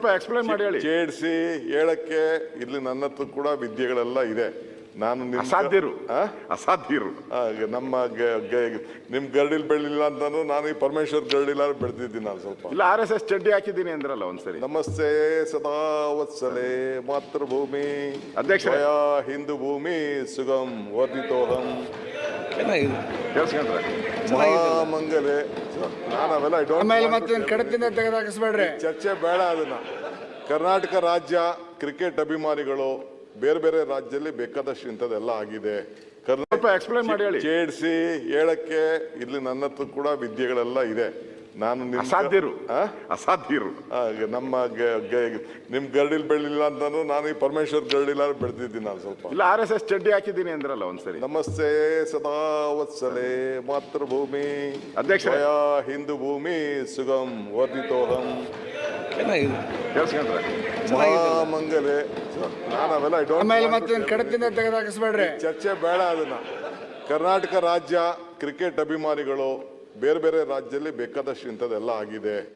ಸ್ವಲ್ಪ ಎಕ್ಸ್ಪ್ಲೈನ್ ಮಾಡಿ ಹೇಳಿ. ಚೇಡ್ಸಿ ಹೇಳಕ್ಕೆ ಇಲ್ಲಿ ನನ್ನ ಹತ್ರ ಕೂಡ ವಿದ್ಯೆಗಳೆಲ್ಲ ಇದೆ. ನಾನು ನಿಮ್ ಅಸಾಧ್ಯರು? ಅಸಾಧ್ಯರು. ನಮ್ಮ ನಿಮ್ ಗರ್ಡಿಲ್ ಬೆಳಿಲಿಲ್ಲ ಅಂತಂದ್ರೆ ನಾನು ಈ ಪರಮೇಶ್ವರ್ ಗರ್ಡಿಲ್ಲ ಬೆಳೆದಿದ್ದೀನಿ ನಾನು ಸ್ವಲ್ಪ. ಇಲ್ಲ ಆರ್ ಎಸ್ ಎಸ್ ಚಡ್ಡಿ ಹಾಕಿದ್ದೀನಿ ಅಂದ್ರಲ್ಲ ಒಂದ್ಸರಿ. ನಮಸ್ತೆ ಸದಾ ವತ್ಸಲೆ ಮಾತೃಭೂಮಿ. ಅಧ್ಯಕ್ಷ ಹಿಂದೂ ಭೂಮಿ ಸುಗಮ್ ವರ್ಧಿತೋಹಂ. ಚೆನ್ನಾಗಿದೆ. ಕೇಳಿಸ್ಕೊಂಡ್ರೆ? ಮಹಾಮಂಗಲೆ ನಾನು ಅವೆಲ್ಲ ಆಮೇಲೆ. ಕಡತಿಂದ ತೆಗೆದಾಕಿಸ್ಬೇಡ್ರಿ. ಚರ್ಚೆ ಬೇಡ ಅದನ್ನ. ಕರ್ನಾಟಕ ರಾಜ್ಯ ಕ್ರಿಕೆಟ್ ಅಭಿಮಾನಿಗಳು ಬೇರೆ ಬೇರೆ ರಾಜ್ಯದಲ್ಲಿ ಬೇಕಾದಷ್ಟು ಇಂಥದ್ದೆಲ್ಲ ಆಗಿದೆ. ಕರ್ನಾಟಕ ಎಕ್ಸ್ಪ್ಲೈನ್ ಮಾಡಿ ಹೇಳಿ. ಚೇಡ್ಸಿ ಹೇಳಕ್ಕೆ ಇಲ್ಲಿ ನನ್ನ ಹತ್ರ ಕೂಡ ವಿದ್ಯೆಗಳೆಲ್ಲ ಇದೆ. ನಾನು ನಿಮ್ ಅಸಾಧ್ಯರು. ಆ? ಅಸಾಧ್ಯರು. ನಮ್ಮ ನಿಮ್ ಗರಡಿಲ್ ಬೆಳಿಲಿಲ್ಲ ಅಂತಂದ್ರೆ ನಾನು ಈ ಪರಮೇಶ್ವರ್ ಗರಡಿಲ್ಲ ಬೆಳೆದಿದ್ದೀನಿ ನಾನು ಸ್ವಲ್ಪ. ಇಲ್ಲ ಆರ್ ಎಸ್ ಎಸ್ ಚಡ್ಡಿ ಹಾಕಿದ್ದೀನಿ ಅಂದ್ರಲ್ಲ ಒಂದ್ಸರಿ. ನಮಸ್ತೆ ಸದಾ ವತ್ಸಲೆ ಮಾತೃಭೂಮಿ. ಅಧ್ಯಕ್ಷ ಹಿಂದೂ ಭೂಮಿ ಸುಗಮ್ ವರ್ಧಿತೋಹಂ. ಮಹಾಮಂಗಲೆ. ನಾನು ಅವೆಲ್ಲ ಚರ್ಚೆ ಬೇಡ ಅದನ್ನ. ಕರ್ನಾಟಕ ರಾಜ್ಯ ಕ್ರಿಕೆಟ್ ಅಭಿಮಾನಿಗಳು ಬೇರೆ ಬೇರೆ ರಾಜ್ಯದಲ್ಲಿ ಬೇಕಾದಷ್ಟು ಇಂಥದ್ದೆಲ್ಲ ಆಗಿದೆ.